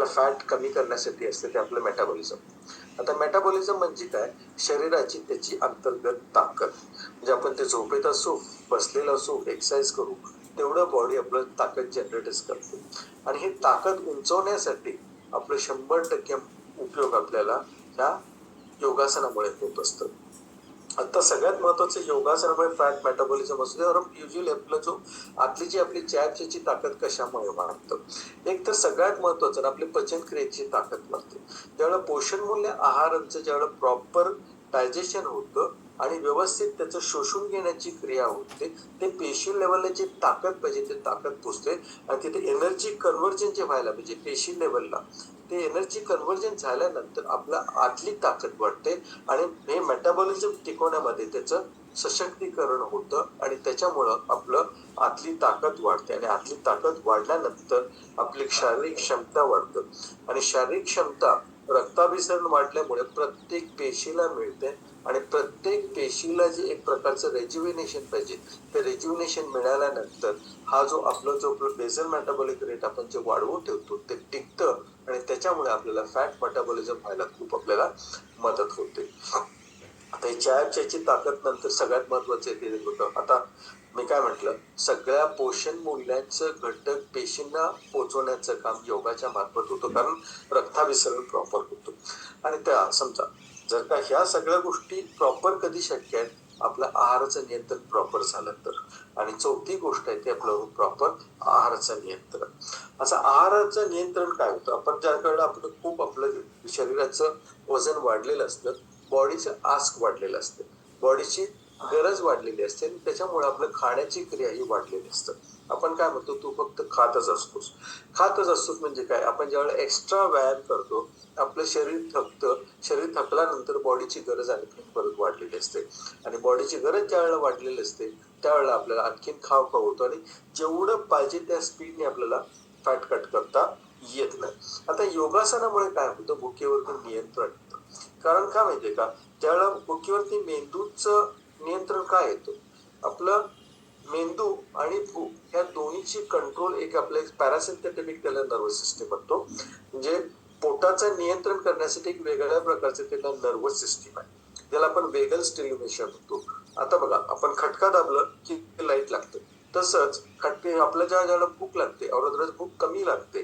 आपला फॅट कमी करण्यासाठी असते ते आपलं मेटाबॉलिझम आता मेटाबॉलिझम म्हणजे काय? शरीराची त्याची अंतर्गत ताकद. म्हणजे आपण ते झोपेत असो बसलेलं असो एक्सरसाइज करू तेवढं बॉडी आपलं ताकद जनरेटच करते. आणि ही ताकद उंचवण्यासाठी आपलं शंभर टक्के उपयोग आपल्याला ह्या योगासनामुळे होत असतं. आता सगळ्यात महत्वाचं योगासनामुळे फॅट मेटाबॉलिझम असू दे युजली आपलं जो आतली जी आपली चॅपची ताकद कशामुळे वाढतं. एक तर सगळ्यात महत्वाचं आपली पचन क्रियेची ताकद वाढते. ज्यावेळेला पोषण मूल्य आहारांचं ज्यावेळेला प्रॉपर डायजेशन होतं आणि व्यवस्थित त्याचं शोषून घेण्याची क्रिया होते ते पेशी लेवलला जी ताकद पाहिजे ते ताकद पोचते आणि तिथे एनर्जी कन्व्हर्जन जे व्हायला पाहिजे पेशी लेवलला ते एनर्जी कन्व्हर्जन झाल्यानंतर आपला आतली ताकद वाढते आणि हे मेटाबॉलिझम टिकवण्यामध्ये त्याचं सशक्तीकरण होतं आणि त्याच्यामुळं आपलं आतली ताकद वाढते आणि आतली ताकद वाढल्यानंतर आपली शारीरिक क्षमता वाढतं. आणि शारीरिक क्षमता रक्ताभिसरण वाढल्यामुळे प्रत्येक पेशीला मिळते आणि प्रत्येक पेशीला जे एक प्रकारचं रेज्युविनेशन पाहिजे ते रेज्युविनेशन मिळाल्यानंतर हा जो आपला जो बेझल मेटाबॉलिक रेट आपण जे वाढवून ठेवतो ते टिकतं त्याच्यामुळे आपल्याला फॅट मेटाबॉलिझम व्हायला खूप आपल्याला मदत होते. आता ही चयापचयाची ताकद नंतर सगळ्यात महत्वाचं ते होतं. आता मी काय म्हटलं? सगळ्या पोषण मूल्यांचं घटक पेशींना पोचवण्याचं काम योगाच्या मार्फत होतं कारण रक्ताभिसरण प्रॉपर होतं. आणि त्या समजा जर का ह्या सगळ्या गोष्टी प्रॉपर कधी शक्य आहेत? आपलं आहाराचं नियंत्रण प्रॉपर झालं तर. आणि चौथी गोष्ट आहे ती आपलं प्रॉपर आहाराचं नियंत्रण. असं आहाराचं नियंत्रण काय होतं? आपण ज्या वेळेला आपलं खूप आपलं शरीराचं वजन वाढलेलं असतं बॉडीचं आस्क वाढलेलं असतं. बॉडीची गरज वाढलेली असते आणि त्याच्यामुळे आपलं खाण्याची क्रिया ही वाढलेली असतं. आपण काय म्हणतो तू फक्त खातच असतोस. खातच असतोस म्हणजे काय? आपण ज्यावेळेला एक्स्ट्रा व्यायाम करतो आपलं शरीर थकतं शरीर थकल्यानंतर बॉडीची गरज आणखी परत वाढलेली असते. आणि बॉडीची गरज ज्यावेळेला वाढलेली असते त्यावेळेला आपल्याला आणखीन खाव खाव होतो आणि जेवढं पाहिजे त्या स्पीडने आपल्याला फॅट कट करता येत नाही. आता योगासनामुळे काय होतं भुकेवरती नियंत्रण येतं. कारण काय माहितीये का? त्यावेळेला भुकेवरती मेंदूचं नियंत्रण काय येतं? आपलं मेंदू आणि भूक या दोन्हीची कंट्रोल एक आपलं पॅरासिम्पॅथेटिक त्याला नर्वस सिस्टीम म्हणतो म्हणजे पोटाचं नियंत्रण करण्यासाठी एक वेगळ्या प्रकारचं त्याला नर्वस सिस्टीम आहे. ज्याला आपण वेगल स्टिल्युमेशन म्हणतो. आता बघा आपण खटका दाबलं की लाइट लागतं. तसंच खटके आपल्या ज्या ज्याला भूक लागते औरद्रच भूक कमी लागते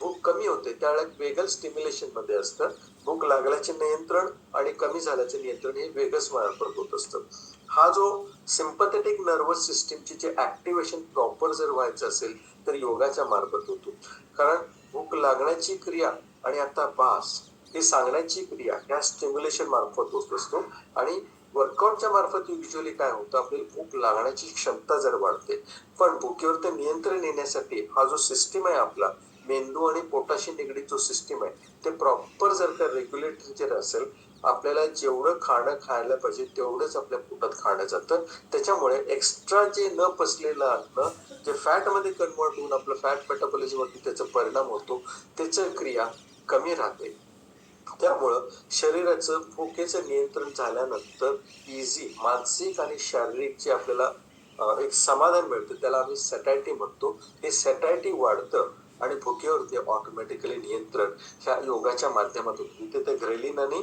भूक कमी होते त्यावेळेला वेगल स्टिम्युलेशनमध्ये असतं. भूक लागल्याचे नियंत्रण आणि कमी झाल्याचे नियंत्रण हे वेगच मार्फत होत असतं. हा जो सिम्पथेटिक नर्वस सिस्टीमची जे ऍक्टिव्हेशन प्रॉपर जर व्हायचं असेल तर योगाच्या मार्फत होतो. कारण भूक लागण्याची क्रिया आणि आता बास हे सांगण्याची क्रिया ह्या स्टिम्युलेशन मार्फत होत असतो. आणि वर्कआउटच्या मार्फत युजली काय होतं आपली भूक लागण्याची क्षमता जर वाढते पण भुकेवर ते नियंत्रण येण्यासाठी हा जो सिस्टीम आहे आपला मेंदू आणि पोटाशी निगडीत जो सिस्टीम आहे ते प्रॉपर जर का रेग्युलेटरी जर असेल आपल्याला जेवढं खाणं खायला पाहिजे तेवढंच आपल्या पोटात खाणं जातं. त्याच्यामुळे एक्स्ट्रा जे न पचलेलं अन्न जे फॅटमध्ये कन्वर्ट होऊन आपलं फॅट मेटाबॉलिझमवरती त्याचा परिणाम होतो त्याचं क्रिया कमी राहते. त्यामुळं शरीराचं भुकेचं नियंत्रण झाल्यानंतर इझी मानसिक आणि शारीरिक जे आपल्याला एक समाधान मिळतं. त्याला आम्ही सॅटायटी म्हणतो. हे सॅटायटी वाढतं आणि भुकेवरती ऑटोमॅटिकली नियंत्रण ह्या योगाच्या माध्यमातून. तिथे ते ग्रेलिन आणि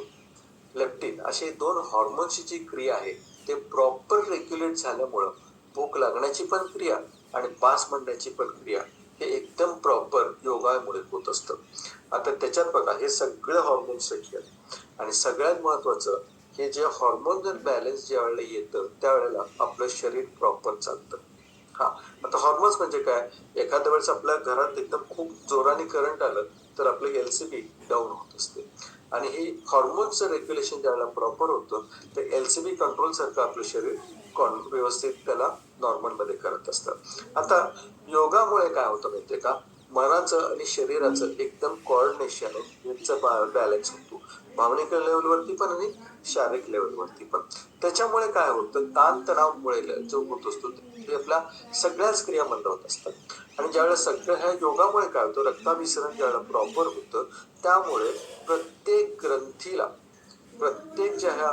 लेप्टिन असे दोन हॉर्मोन्सची जी क्रिया आहे ते प्रॉपर रेग्युलेट झाल्यामुळं भूक लागण्याची पण क्रिया आणि पास म्हणण्याची पण क्रिया हे एकदम प्रॉपर योगामुळे होत असतं. आता त्याच्यात बघा हे सगळं हॉर्मोन्स आहेत आणि सगळ्यात महत्वाचं हे जे हॉर्मोन जर बॅलन्स ज्या वेळेला येतं त्यावेळेला आपलं शरीर प्रॉपर चालतं. हा आता हॉर्मोन्स म्हणजे काय? एखाद्या वेळेस आपल्या घरात एकदम खूप जोराने करंट आलं तर आपलं एलसीबी डाऊन होत असते. आणि हे हॉर्मोन्सचं रेग्युलेशन ज्यावेळेला प्रॉपर होतं ते एलसीबी कंट्रोल सारखं आपलं शरीर कॉन व्यवस्थित त्याला नॉर्मलमध्ये करत असतं. आता योगामुळे काय होतं माहितीये का? मनाचं आणि शरीराचं एकदम कॉर्डिनेशन यांचं बॅलन्स होतो. भावनिक लेवलवरती पण आणि शारीरिक लेवलवरती पण. त्याच्यामुळे काय होतं? ताण तणावमुळे जो होत असतो ते आपल्या सगळ्याच क्रिया मंद होत असतात. आणि ज्यावेळेस सगळ्या ह्या योगामुळे काय होतं? रक्ताभिसरण ज्यावेळेला प्रॉपर होतं त्यामुळे प्रत्येक ग्रंथीला प्रत्येक ज्या ह्या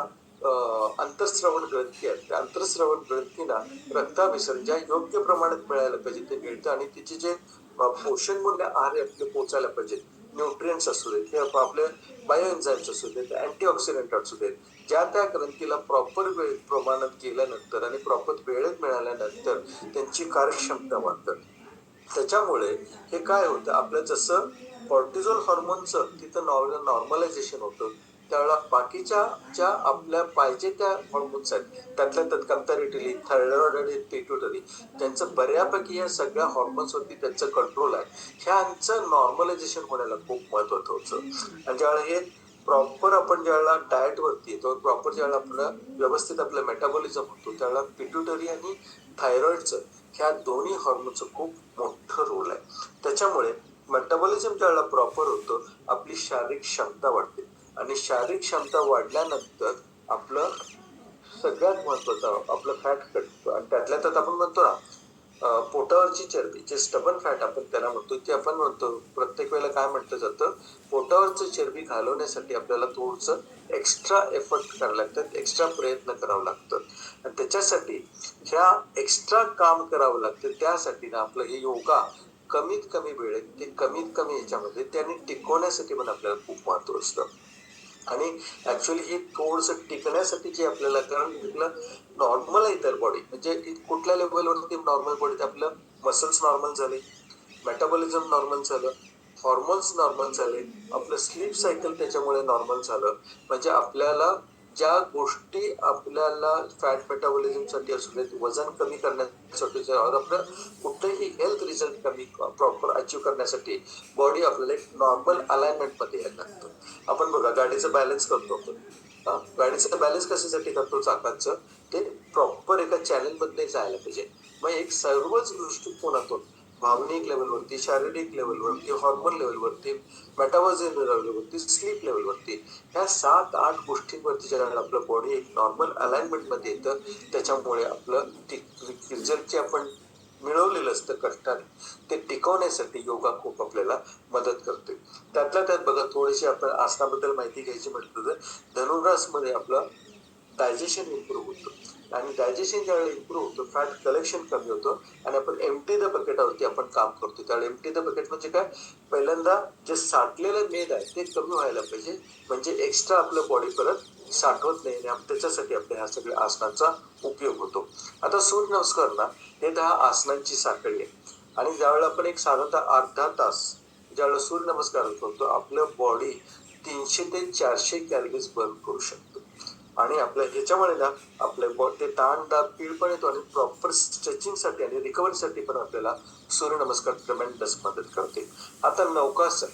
अंतरश्रवण ग्रंथी आहेत त्या अंतःस्रवण ग्रंथीना रक्ताभिसरण ज्या योग्य प्रमाणात मिळायला पाहिजे ते मिळतं. आणि तिचे जे पोषण मूल्य आहार आपले पोचायला पाहिजे. न्यूट्रियन्स असू देत किंवा आपले बायो एन्झाईम्स असू देत अँटीऑक्सिडंट असू देत ज्या त्या ग्रंथीला प्रॉपर वेळ प्रमाणात केल्यानंतर आणि प्रॉपर वेळेत मिळाल्यानंतर त्यांची कार्यक्षमता वाढतात त्याच्यामुळे हे काय होतं आपलं जसं कॉर्टिझोल हॉर्मोनचं तिथं नॉर्मलायझेशन होतं त्यावेळेला बाकीच्या ज्या आपल्या पाहिजे त्या हॉर्मोन्स आहेत त्यातल्या त्यात कम्पॅरेटिव्हली थायरॉइड आणि पिट्युटरी त्यांचं बऱ्यापैकी या सगळ्या हॉर्मोन्सवरती त्यांचं कंट्रोल आहे. ह्यांचं नॉर्मलायझेशन होण्याला खूप महत्वाचं होतं. आणि ज्यावेळेला हे प्रॉपर आपण ज्यावेळेला डाएटवरती येतो प्रॉपर ज्यावेळेला आपलं व्यवस्थित आपलं मेटाबॉलिझम होतो त्यावेळेला पिट्युटरी आणि थायरॉइडचं ह्या दोन्ही हॉर्मोनचं खूप मोठं रोल आहे. त्याच्यामुळे मेटाबॉलिझम ज्यावेळेला प्रॉपर होतं आपली शारीरिक क्षमता वाढते. आणि शारीरिक क्षमता वाढल्यानंतर आपलं सगळ्यात महत्वाचं आपलं फॅट कट आणि त्यातल्या त्यात आपण म्हणतो ना पोटावरची चरबी जे स्टबन फॅट आपण त्याला म्हणतो ते आपण म्हणतो. प्रत्येक वेळेला काय म्हटलं जातं? पोटावरचं चरबी घालवण्यासाठी आपल्याला थोडंसं एक्स्ट्रा एफर्ट करावं लागतात एक्स्ट्रा प्रयत्न करावं लागतं. आणि त्याच्यासाठी ह्या एक्स्ट्रा काम करावं लागतं त्यासाठी ना आपलं हे योगा कमीत कमी वेळेत ते कमीत कमी याच्यामध्ये त्याने टिकवण्यासाठी पण आपल्याला खूप महत्त्व असतं. आणि ऍक्च्युली ही थोडंसं टिकण्यासाठी जे आपल्याला कारण नॉर्मल आहे तर बॉडी म्हणजे कुठल्या लेवलवरती नॉर्मल बॉडी आपलं मसल्स नॉर्मल झाले मेटाबॉलिझम नॉर्मल झालं हॉर्मोन्स नॉर्मल झाले आपलं स्लीप सायकल त्याच्यामुळे नॉर्मल झालं. म्हणजे आपल्याला ज्या गोष्टी आपल्याला फॅट मेटाबॉलिझमसाठी असू देत वजन कमी करण्यासाठी आपलं कुठेही हेल्थ रिझल्ट कमी प्रॉपर अचीव करण्यासाठी बॉडी आपल्याला एक नॉर्मल अलाइनमेंटमध्ये यायला लागतं. आपण बघा गाडीचं बॅलन्स करतो आपण. गाडीचं बॅलन्स कशासाठी करतो चाकांचं? ते प्रॉपर एका चॅनलमध्ये जायला पाहिजे. मग एक सर्वच दृष्टिकोनातून भावनिक लेवलवरती शारीरिक लेवलवरती हॉर्मोन लेवलवरती मेटाबॉलिझम लेवलवरती स्लीप लेवलवरती ह्या सात आठ गोष्टींवरती ज्यावेळेला आपलं बॉडी एक नॉर्मल अलाइनमेंटमध्ये येतं त्याच्यामुळे आपलं रिझल्ट जे आपण मिळवलेलं असतं कष्टाने ते टिकवण्यासाठी योगा खूप आपल्याला मदत करते. त्यातल्या त्यात बघा थोडीशी आपण आसनाबद्दल माहिती घ्यायची म्हटलं तर धनुरासमध्ये आपलं डायजेशन इम्प्रूव्ह होतं. आणि डायजेशन ज्यावेळेला इम्प्रूव्ह होतं फॅट कलेक्शन कमी होतं आणि आपण एमटी द बकेटावरती आपण काम करतो. त्यावेळी एमटी द बकेट म्हणजे काय? पहिल्यांदा जे साठलेलं मेद आहे ते कमी व्हायला पाहिजे. म्हणजे एक्स्ट्रा आपलं बॉडी परत साठवत नाही आणि त्याच्यासाठी आपल्या ह्या सगळ्या आसनांचा उपयोग होतो. आता सूर्य नमस्कार ना हे दहा आसनांची साखळी आहे. आणि ज्यावेळेला आपण एक साधारणतः अर्धा तास ज्यावेळेला सूर्य नमस्कार करतो आपलं बॉडी तीनशे ते चारशे कॅलरीज बर्न करू शकतो. आणि आपल्या ह्याच्यामुळे ना आपल्या बॉडी ते ताण दाब पीळ पण येतो आणि प्रॉपर स्ट्रेचिंगसाठी आणि रिकव्हरीसाठी पण आपल्याला सूर्यनमस्कार ट्रमेंडस मदत करते. आता नौकासन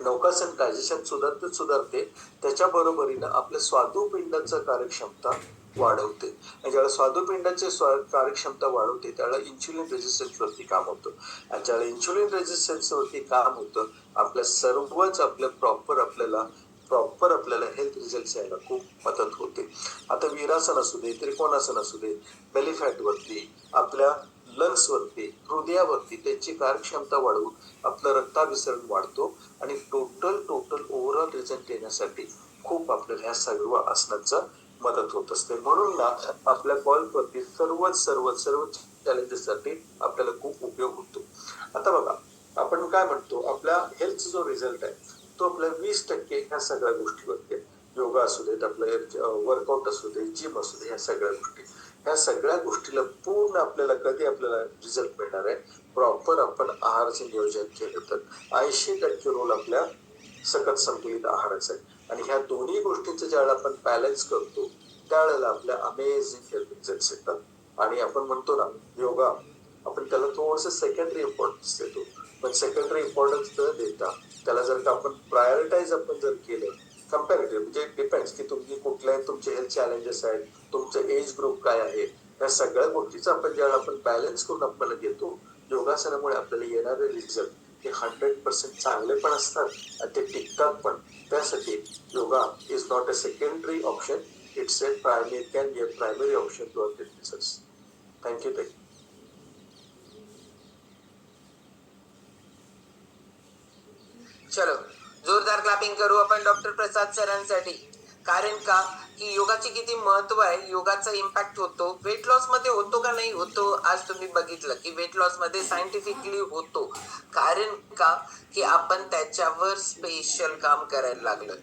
नौकासन डायजेशन सुधारते सुधारते. त्याच्या बरोबरीनं आपल्या स्वादुपिंडाचं कार्यक्षमता वाढवते. आणि ज्यावेळेला स्वादुपिंडाचे स्वा कार्यक्षमता वाढवते त्यावेळेला इन्शुलिन रेजिस्टन्सवरती काम होतं. आणि ज्यावेळेला इन्शुलिन रेजिस्टन्सवरती काम होतं आपल्या सर्वच आपल्या प्रॉपर आपल्याला प्रॉपर आपल्याला हेल्थ रिझल्ट यायला खूप मदत होते. आता वीरासन असू दे त्रिकोणासन असू दे बेलिफॅटवरती आपल्या लंग्सवरती हृदयावरती त्यांची कार्यक्षमता वाढवून आपलं रक्ताभिसरण वाढतो आणि टोटल टोटल ओव्हरऑल रिझल्ट येण्यासाठी खूप आपल्याला ह्या सर्व आसनांचा मदत होत असते. म्हणून ना आपल्या कॉलवरती सर्वच सर्व सर्व चॅलेंजेससाठी आपल्याला खूप उपयोग होतो. आता बघा आपण काय म्हणतो? आपल्या हेल्थ जो रिझल्ट आहे तो आपल्या वीस टक्के ह्या सगळ्या गोष्टीवरती योगा असू देत आपलं वर्कआउट असू दे जिम असू दे ह्या सगळ्या गोष्टी. ह्या सगळ्या गोष्टीला पूर्ण आपल्याला कधी आपल्याला रिझल्ट मिळणार आहे? प्रॉपर आपण आहाराचे नियोजन केलं तर. ऐंशी टक्के रोल आपल्या सकत संतुलित आहाराचा. आहे आणि ह्या दोन्ही गोष्टींचं ज्यावेळेला आपण बॅलन्स करतो त्यावेळेला आपल्या अमेझिंग हेल्थ रिझल्ट येतात. आणि आपण म्हणतो ना योगा आपण त्याला थोडस सेकंडरी इम्पॉर्टन्स देतो. पण सेकंडरी इम्पॉर्टन्स न देता त्याला जर का आपण प्रायोरिटाईज आपण जर केलं कम्पॅरेटिव्ह म्हणजे डिपेंड्स की तुम्ही कुठल्या तुमचे हेल्थ चॅलेंजेस आहेत तुमचं एज ग्रुप काय आहे या सगळ्या गोष्टीचा आपण ज्यावेळेला आपण बॅलन्स करून आपल्याला घेतो योगासनामुळे आपल्याला येणारे रिझल्ट हे हंड्रेड पर्सेंट चांगले पण असतात आणि ते टिकतात पण. त्यासाठी yoga is not a secondary option it's a primary can be a primary option to uh thank you thank you चलो जोरदार क्लॅपिंग करू आपण डॉक्टर प्रसाद सरांसाठी. कारण का? की योगाचे किती महत्त्व आहे योगाचा इम्पॅक्ट होतो. वेट लॉसमध्ये होतो का नाही होतो आज तुम्ही बघितलं की वेट लॉसमध्ये सायंटिफिकली होतो. कारण का? की आपण त्याच्यावर स्पेशल काम करायला लागलोय.